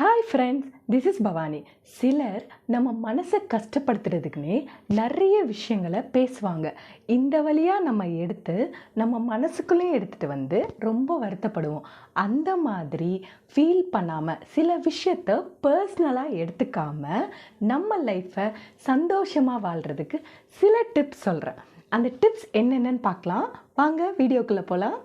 Hi friends this is Bhavani சிலர் நம்ம மனசை கஷ்டப்படுத்துறதுக்குன்னே நிறைய விஷயங்களை பேசுவாங்க. இந்த வழியாக நம்ம எடுத்து நம்ம மனசுக்குள்ளேயும் எடுத்துகிட்டு வந்து ரொம்ப வருத்தப்படுவோம். அந்த மாதிரி ஃபீல் பண்ணாமல் சில விஷயத்த பர்சனலாக எடுத்துக்காமல் நம்ம லைஃப்பை சந்தோஷமாக வாழ்கிறதுக்கு சில டிப்ஸ் சொல்கிறேன் அந்த டிப்ஸ் என்னென்னு பார்க்கலாம். வாங்க வீடியோக்குள்ளே போகலாம்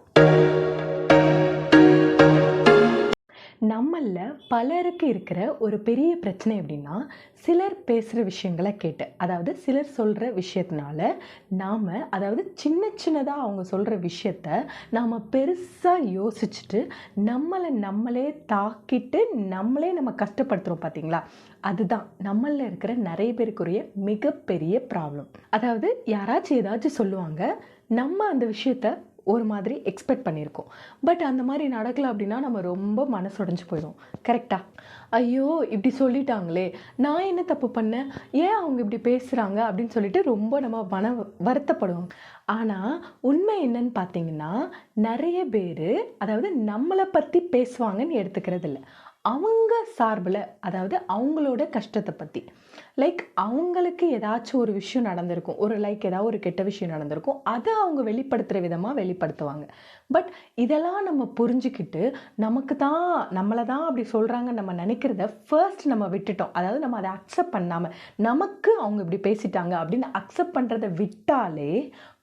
நம்மளில் பலருக்கு இருக்கிற ஒரு பெரிய பிரச்சனை எப்படின்னா சிலர் பேசுகிற விஷயங்களை கேட்டு அதாவது சிலர் சொல்கிற விஷயத்தினால நாம் அதாவது சின்ன சின்னதாக அவங்க சொல்கிற விஷயத்த நாம் பெருசாக யோசிச்சுட்டு நம்மளை நம்மளே தாக்கிட்டு நம்மளே நம்ம கஷ்டப்படுத்துகிறோம் பார்த்தீங்களா அதுதான். நம்மளில் இருக்கிற நிறைய பேருக்குரிய மிகப்பெரிய ப்ராப்ளம் அதாவது யாராச்சும் ஏதாச்சும் சொல்லுவாங்க நம்ம அந்த விஷயத்த ஒரு மாதிரி எக்ஸ்பெக்ட் பண்ணியிருக்கோம். பட் அந்த மாதிரி நடக்கலை அப்படின்னா நம்ம ரொம்ப மனசுடைஞ்சு போயிடும் கரெக்டாக ஐயோ இப்படி சொல்லிட்டாங்களே. நான் என்ன தப்பு பண்ணேன்? ஏன் அவங்க இப்படி பேசுகிறாங்க அப்படின்னு சொல்லிட்டு ரொம்ப நம்ம மன வருத்தப்படுவோம். ஆனால் உண்மை என்னன்னு பார்த்தீங்கன்னா நிறைய பேர் அதாவது நம்மளை பற்றி பேசுவாங்கன்னு எடுத்துக்கிறது இல்லை அவங்க சார்பில் அதாவது அவங்களோட கஷ்டத்தை பற்றி லைக் அவங்களுக்கு ஏதாச்சும் ஒரு விஷயம் நடந்திருக்கும். ஒரு லைக் ஏதாவது ஒரு கெட்ட விஷயம் நடந்திருக்கும். அதை அவங்க வெளிப்படுத்துகிற விதமாக வெளிப்படுத்துவாங்க. பட் இதெல்லாம் நம்ம புரிஞ்சுக்கிட்டு நமக்கு தான் நம்மளை தான் அப்படி சொல்கிறாங்க நம்ம நினைக்கிறத ஃபர்ஸ்ட் நம்ம விட்டுட்டோம். அதாவது நம்ம அதை அக்செப்ட் பண்ணாமல் நமக்கு அவங்க இப்படி பேசிட்டாங்க அப்படின்னு அக்செப்ட் பண்ணுறதை விட்டாலே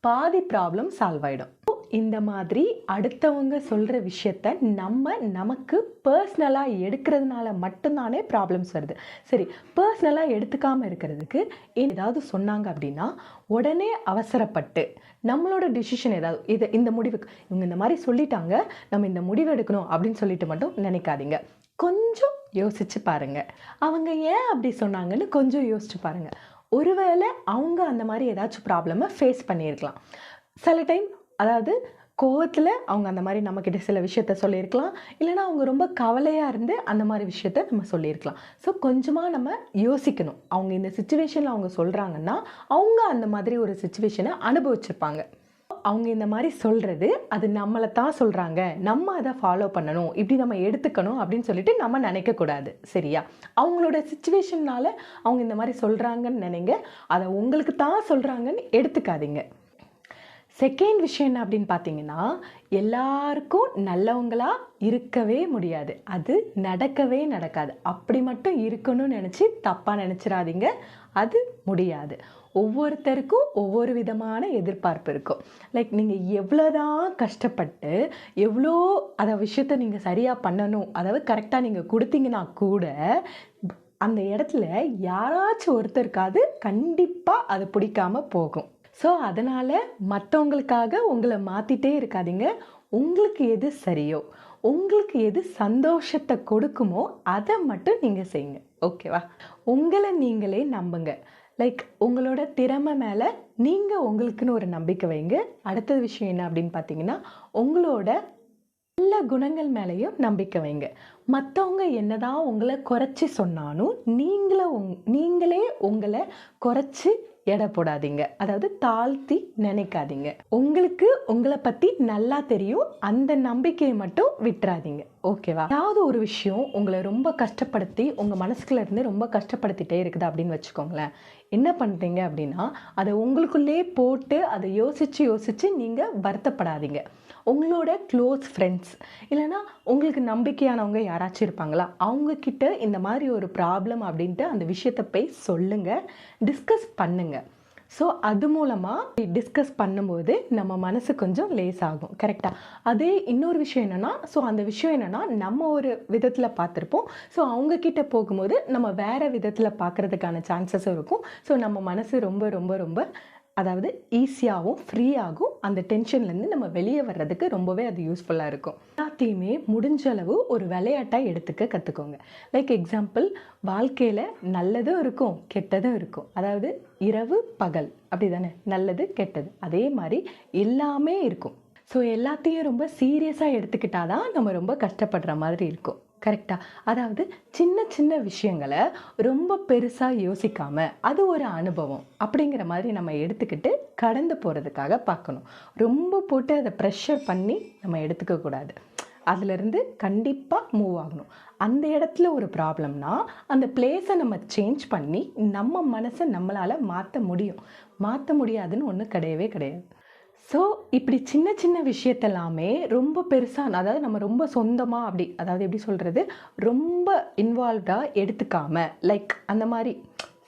பாதி ப்ராப்ளம் சால்வ் ஆகிடும் இந்த மாதிரி அடுத்தவங்க சொல்கிற விஷயத்த நம்ம நமக்கு பர்சனலாக எடுக்கிறதுனால மட்டும்தானே ப்ராப்ளம்ஸ் வருது. சரி பர்சனலாக எடுத்துக்காமல் இருக்கிறதுக்கு ஏதாவது சொன்னாங்க அப்படின்னா உடனே அவசரப்பட்டு நம்மளோட டிசிஷன் ஏதாவது இது இந்த முடிவுக்கு இவங்க இந்த மாதிரி சொல்லிட்டாங்க நம்ம இந்த முடிவு எடுக்கணும் அப்படின்னு சொல்லிட்டு மட்டும் நினைக்காதீங்க. கொஞ்சம் யோசிச்சு பாருங்க. அவங்க ஏன் அப்படி சொன்னாங்கன்னு கொஞ்சம் யோசிச்சு பாருங்க. ஒருவேளை அவங்க அந்த மாதிரி ஏதாச்சும் ப்ராப்ளமை ஃபேஸ் பண்ணியிருக்கலாம். சில டைம் அதாவது கோவத்தில் அவங்க அந்த மாதிரி நம்மக்கிட்ட சில விஷயத்த சொல்லியிருக்கலாம். இல்லைனா அவங்க ரொம்ப கவலையாக இருந்து அந்த மாதிரி விஷயத்த நம்ம சொல்லியிருக்கலாம். ஸோ கொஞ்சமாக நம்ம யோசிக்கணும். அவங்க இந்த சுச்சுவேஷனில் அவங்க சொல்கிறாங்கன்னா அவங்க அந்த மாதிரி ஒரு சுச்சுவேஷனை அனுபவிச்சிருப்பாங்க. அவங்க இந்த மாதிரி சொல்கிறது அது நம்மளை தான் சொல்கிறாங்க நம்ம அதை ஃபாலோ பண்ணணும். இப்படி நம்ம எடுத்துக்கணும் அப்படின்னு சொல்லிட்டு நம்ம நினைக்கக்கூடாது சரியா? அவங்களோட சுச்சுவேஷன்னால் அவங்க இந்த மாதிரி சொல்கிறாங்கன்னு நினைங்க. அதை உங்களுக்கு தான் சொல்கிறாங்கன்னு எடுத்துக்காதீங்க. செகண்ட் விஷயம் என்ன அப்படின்னு பார்த்தீங்கன்னா எல்லாருக்கும் நல்லவங்களாக இருக்கவே முடியாது. அது நடக்கவே நடக்காது. அப்படி மட்டும் இருக்கணும்னு நினச்சி தப்பாக நினச்சிடாதீங்க அது முடியாது. ஒவ்வொருத்தருக்கும் ஒவ்வொரு விதமான எதிர்பார்ப்பு இருக்கும். லைக் நீங்கள் எவ்வளோதான் கஷ்டப்பட்டு எவ்வளோ அதை விஷயத்த நீங்கள் சரியாக பண்ணணும் அதாவது கரெக்டாக நீங்கள் கொடுத்தீங்கன்னா கூட அந்த இடத்துல யாராச்சும் ஒருத்தருக்காவது கண்டிப்பாக அது பிடிக்காம போகும். ஸோ அதனால் மற்றவங்களுக்காக உங்களை மாற்றிட்டே இருக்காதீங்க. உங்களுக்கு எது சரியோ உங்களுக்கு எது சந்தோஷத்தை கொடுக்குமோ அதை மட்டும் நீங்கள் செய்யுங்க. ஓகேவா உங்களை நீங்களே நம்புங்க. லைக் உங்களோட திறமை மேலே நீங்கள் உங்களுக்குன்னு ஒரு நம்பிக்கை வைங்க. அடுத்த விஷயம் என்ன அப்படின்னு பார்த்தீங்கன்னா உங்களோட நல்ல குணங்கள் மேலேயும் நம்பிக்கை வைங்க. மற்றவங்க என்னதான் உங்களை குறைச்சி சொன்னாலும் நீங்களே உங் நீங்களே உங்களை குறைச்சி எடை போடாதீங்க. அதாவது தாழ்த்தி நினைக்காதீங்க. உங்களுக்கு உங்களை பற்றி நல்லா தெரியும். அந்த நம்பிக்கையை மட்டும் விட்டுறாதீங்க. ஓகேவா? ஏதாவது ஒரு விஷயம் உங்களை ரொம்ப கஷ்டப்படுத்தி உங்கள் மனசுக்குள்ள இருந்து ரொம்ப கஷ்டப்படுத்திட்டே இருக்குது அப்படின்னு வச்சுக்கோங்களேன். என்ன பண்ணுறீங்க அப்படின்னா அதை உங்களுக்குள்ளே போட்டு அதை யோசித்து யோசித்து நீங்கள் வருத்தப்படாதீங்க. உங்களோட க்ளோஸ் ஃப்ரெண்ட்ஸ் இல்லைனா உங்களுக்கு நம்பிக்கையானவங்க யாராச்சும் இருப்பாங்களா? அவங்கக்கிட்ட இந்த மாதிரி ஒரு ப்ராப்ளம் அப்படின்ட்டு அந்த விஷயத்தை போய் சொல்லுங்கள் டிஸ்கஸ் பண்ணுங்கள் ஸோ அது மூலமாக டிஸ்கஸ் பண்ணும்போது நம்ம மனசு கொஞ்சம் லேஸ் ஆகும். கரெக்டாக அதே இன்னொரு விஷயம் என்னென்னா ஸோ அந்த விஷயம் என்னென்னா நம்ம ஒரு விதத்தில் பார்த்துருப்போம். ஸோ அவங்கக்கிட்ட போகும்போது நம்ம வேறு விதத்தில் பார்க்குறதுக்கான சான்சஸும் இருக்கும். ஸோ நம்ம மனசு ரொம்ப ரொம்ப ரொம்ப அதாவது ஈஸியாகவும் ஃப்ரீயாகவும் அந்த டென்ஷன்லேருந்து நம்ம வெளியே வர்றதுக்கு ரொம்பவே அது யூஸ்ஃபுல்லாக இருக்கும். எல்லாத்தையுமே முடிஞ்ச அளவு ஒரு விளையாட்டாக எடுத்துக்க கற்றுக்கோங்க லைக் எக்ஸாம்பிள் வாழ்க்கையில் நல்லதும் இருக்கும் கெட்டதும் இருக்கும். அதாவது இரவு பகல் அப்படி தானே நல்லது கெட்டது. அதே மாதிரி எல்லாமே இருக்கும். ஸோ எல்லாத்தையும் ரொம்ப சீரியஸாக எடுத்துக்கிட்டால் தான் நம்ம ரொம்ப கஷ்டப்படுற மாதிரி இருக்கும். கரெக்டாக அதாவது சின்ன சின்ன விஷயங்களை ரொம்ப பெருசாக யோசிக்காமல் அது ஒரு அனுபவம் அப்படிங்கிற மாதிரி நம்ம எடுத்துக்கிட்டு கடந்து போகிறதுக்காக பார்க்கணும். ரொம்ப போட்டு அதை ப்ரெஷர் பண்ணி நம்ம எடுத்துக்கக்கூடாது அதுலேருந்து கண்டிப்பாக மூவ் ஆகணும். அந்த இடத்துல ஒரு ப்ராப்ளம்னா அந்த பிளேஸை நம்ம சேஞ்ச் பண்ணி நம்ம மனசை நம்மளால் மாற்ற முடியும். மாற்ற முடியாதுன்னு ஒன்றும் கிடையவே கிடையாது. ஸோ இப்படி சின்ன சின்ன விஷயத்தெல்லாமே ரொம்ப பெருசாக அதாவது நம்ம ரொம்ப சொந்தமாக அப்படி அதாவது எப்படி சொல்கிறது ரொம்ப இன்வால்வ்டாக எடுத்துக்காமல் லைக் அந்த மாதிரி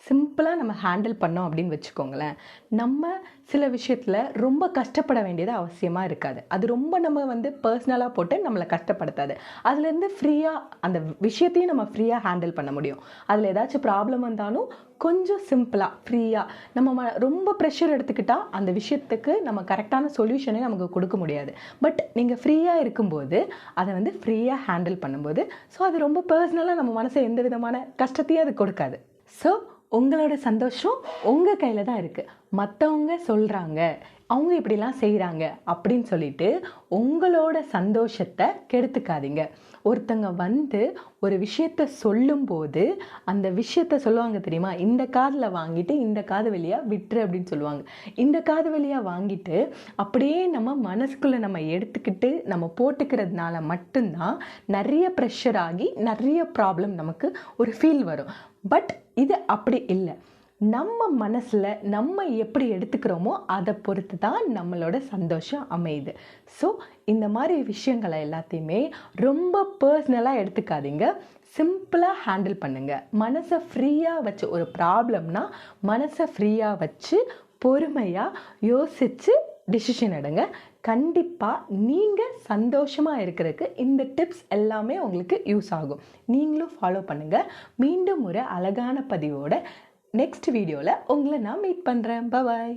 சிம்பிளாக நம்ம ஹேண்டில் பண்ணோம் அப்படின்னு வச்சுக்கோங்களேன். நம்ம சில விஷயத்தில் ரொம்ப கஷ்டப்பட வேண்டியது அவசியமாக இருக்காது. அது ரொம்ப நம்ம வந்து பர்சனலாக போட்டு நம்மளை கஷ்டப்படுத்தாது. அதுலேருந்து ஃப்ரீயாக அந்த விஷயத்தையும் நம்ம ஃப்ரீயாக ஹேண்டில் பண்ண முடியும். அதில் ஏதாச்சும் ப்ராப்ளம் வந்தாலும் கொஞ்சம் சிம்பிளாக ஃப்ரீயாக நம்ம ம- ரொம்ப ப்ரெஷர் எடுத்துக்கிட்டால் அந்த விஷயத்துக்கு நம்ம கரெக்டான சொல்யூஷனே நமக்கு கொடுக்க முடியாது. பட் நீங்கள் ஃப்ரீயாக இருக்கும்போது அதை வந்து ஃப்ரீயாக ஹேண்டில் பண்ணும்போது ஸோ அது ரொம்ப பர்சனலாக நம்ம மனசை எந்த விதமான கஷ்டத்தையும் அது கொடுக்காது. ஸோ உங்களோட சந்தோஷம் உங்கள் கையில் தான் இருக்குது மற்றவங்க சொல்கிறாங்க அவங்க இப்படிலாம் செய்கிறாங்க அப்படின்னு சொல்லிட்டு உங்களோட சந்தோஷத்தை கெடுத்துக்காதீங்க. ஒருத்தங்க வந்து ஒரு விஷயத்த சொல்லும்போது அந்த விஷயத்த சொல்லுவாங்க தெரியுமா? இந்த காதில் வாங்கிட்டு இந்த காது வழியாக விட்டுரு அப்படின்னு சொல்லுவாங்க. இந்த காது வழியாக வாங்கிட்டு அப்படியே நம்ம மனசுக்குள்ளே நம்ம எடுத்துக்கிட்டு நம்ம போட்டுக்கிறதுனால மட்டும்தான் நிறைய ப்ரெஷர் ஆகி நிறைய ப்ராப்ளம் நமக்கு ஒரு ஃபீல் வரும். பட் இது அப்படி இல்லை. நம்ம மனசில் நம்ம எப்படி எடுத்துக்கிறோமோ அதை பொறுத்து தான் நம்மளோட சந்தோஷம் அமையுது. ஸோ இந்த மாதிரி விஷயங்களை எல்லாத்தையுமே ரொம்ப பர்சனலாக எடுத்துக்காதீங்க. சிம்பிளாக ஹேண்டில் பண்ணுங்கள் மனசை ஃப்ரீயாக வச்சு ஒரு ப்ராப்ளம்னா மனசை ஃப்ரீயாக வச்சு பொறுமையாக யோசித்து டிசிஷன் எடுங்க. கண்டிப்பாக நீங்கள் சந்தோஷமாக இருக்கிறதுக்கு இந்த டிப்ஸ் எல்லாமே உங்களுக்கு யூஸ் ஆகும். நீங்களும் ஃபாலோ பண்ணுங்கள் மீண்டும் ஒரு அழகான பதிவோட நெக்ஸ்ட் வீடியோவில் உங்களை நான் மீட் பண்ணுறேன் பபாய்